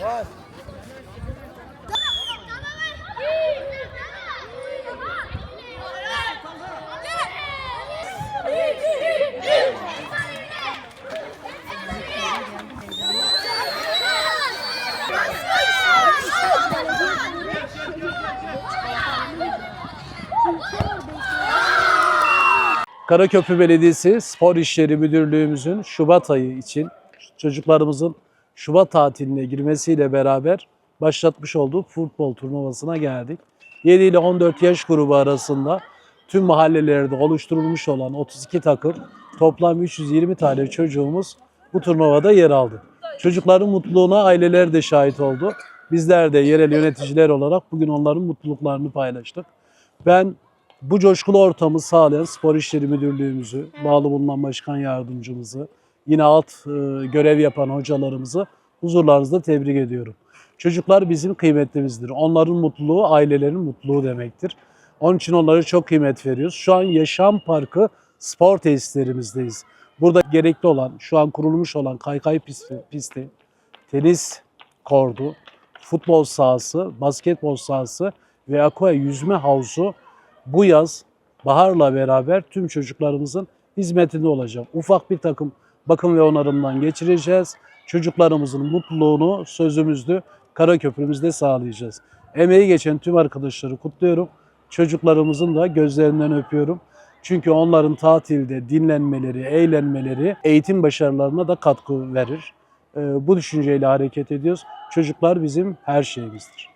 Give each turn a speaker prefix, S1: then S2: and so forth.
S1: Bas. Karaköprü Belediyesi Spor İşleri Müdürlüğümüzün Şubat ayı için çocuklarımızın Şubat tatiline girmesiyle beraber başlatmış olduğu futbol turnuvasına geldik. 7 ile 14 yaş grubu arasında tüm mahallelerde oluşturulmuş olan 32 takım toplam 320 tane çocuğumuz bu turnuvada yer aldı. Çocukların mutluluğuna aileler de şahit oldu. Bizler de yerel yöneticiler olarak bugün onların mutluluklarını paylaştık. Ben bu coşkulu ortamı sağlayan Spor İşleri Müdürlüğümüzü, bağlı bulunan başkan yardımcımızı, yine alt e, görev yapan hocalarımızı huzurlarınızda tebrik ediyorum. Çocuklar bizim kıymetlimizdir. Onların mutluluğu ailelerin mutluluğu demektir. Onun için onlara çok kıymet veriyoruz. Şu an Yaşam Parkı spor tesislerimizdeyiz. Burada gerekli olan, şu an kurulmuş olan kaykay pisti, pisti tenis kordu, futbol sahası, basketbol sahası ve aqua yüzme havuzu bu yaz baharla beraber tüm çocuklarımızın hizmetinde olacak. Ufak bir takım bakım ve onarımdan geçireceğiz. Çocuklarımızın mutluluğunu sözümüzde Karaköprümüzde sağlayacağız. Emeği geçen tüm arkadaşları kutluyorum. Çocuklarımızın da gözlerinden öpüyorum. Çünkü onların tatilde dinlenmeleri, eğlenmeleri eğitim başarılarına da katkı verir. Ee, Bu düşünceyle hareket ediyoruz. Çocuklar bizim her şeyimizdir.